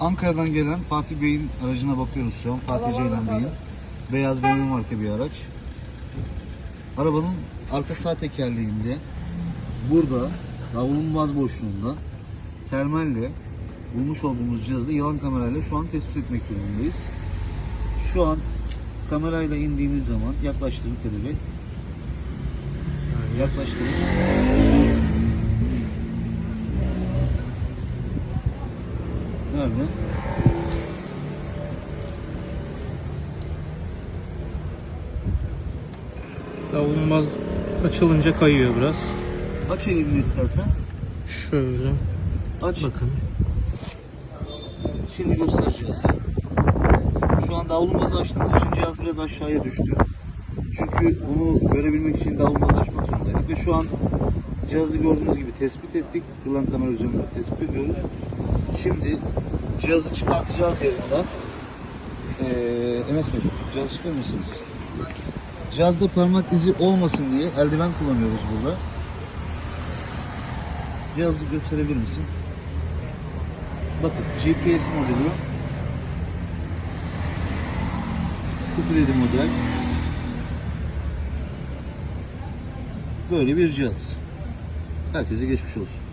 Ankara'dan gelen Fatih Bey'in aracına bakıyoruz şu an. Fatih Ceylan Bey'in. Beyaz BMW marka bir araç. Arabanın arka sağ tekerleğinde burada davulunmaz boşluğunda termalle bulmuş olduğumuz cihazı yalan kamerayla şu an tespit etmek durumundayız. Şu an kamerayla indiğimiz zaman yaklaştırın Bey. Yaklaştırın. Nerede? Davulmaz açılınca kayıyor biraz. Aç elini istersen. Şöyle Aç. bakın. Şimdi göstereceğiz. Şu an davlumbazı açtığımız için cihaz biraz aşağıya düştü. Çünkü onu görebilmek için davlumbazı açmak zorundaydık ve şu an cihazı gördüğünüz gibi tespit ettik. Yılan kamera üzerinde tespit ediyoruz. Şimdi cihazı çıkartacağız yerinden. Ee, Enes Bey, cihazı çıkarır mısınız? Cihazda parmak izi olmasın diye eldiven kullanıyoruz burada. Cihazı gösterebilir misin? Bakın GPS modeli 07 model böyle bir cihaz. Herkese geçmiş olsun.